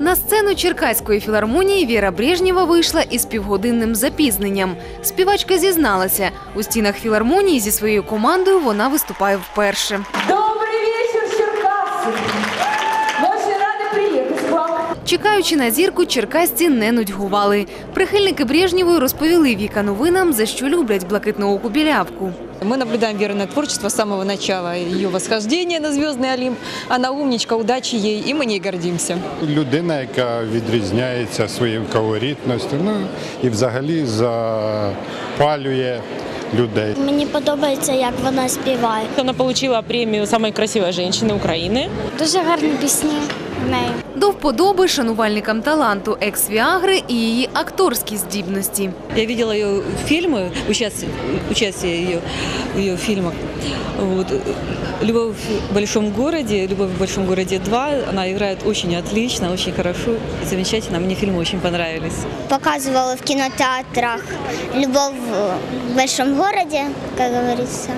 На сцену Черкаської філармонії Віра Брежнєва вийшла із півгодинним запізненням. Співачка зізналася, у стінах філармонії зі своєю командою вона виступає вперше. Добрий вечір, Черкассы! Чекаючи на зірку, черкасці не нудьгували. Прихильники Брежнєвої розповіли Віка новинам, за що люблять блакитнооку білявку. Мы наблюдаем Верное творчество с самого начала ее восхождения на звездный Олимп. Она умничка, удачи ей, и мы ней гордимся. людина, яка відрізняється своєю колоритністю, ну і взагалі запалює людей. Мені подобається, як вона співає. Она получила премию «Самой красивой женщины Украины». Дуже гарні пісні в неї. До вподоби шанувальникам таланту екс-Віагри і її акторські здібності. Я видела ее фильмы, участие, участие ее в ее фильмах. Вот. «Любовь в большом городе», «Любовь в большом городе 2». Она играет очень отлично, очень хорошо, замечательно. Мне фильмы очень понравились. Показували в кінотеатрах Любов в большому городі, як говориться.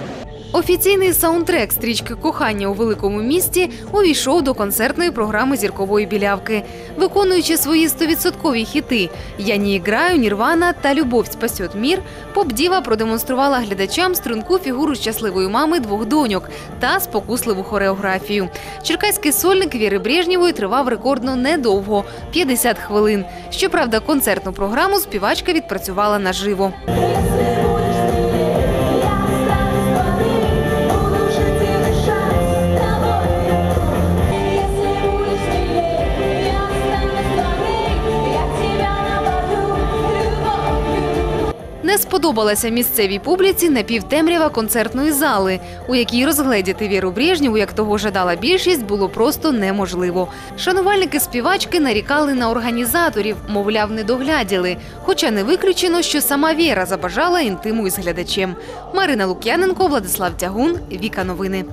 Офіційний саундтрек стрічки Кохання у великому місті увійшов до концертної програми зіркової білявки, виконуючи свої стовідсоткові хіти Я не іграю, Нірвана та Любов спасет мір. Поп-діва продемонструвала глядачам струнку фігуру щасливої мами двох доньок та спокусливу хореографію. Черкаський сольник Віри Брежнєвої тривав рекордно недовго 50 хвилин. Щоправда, концертну програму співачка відпрацювала наживо. Сподобалася місцевій публіці напівтемрява концертної зали, у якій розгледіти Віру Брежнєву, як того жадала більшість, було просто неможливо. Шанувальники співачки нарікали на організаторів, мовляв, не догляділи. Хоча не виключено, що сама Віра забажала інтиму із глядачем. Марина Лук'яненко, Владислав Тягун, Віка Новини.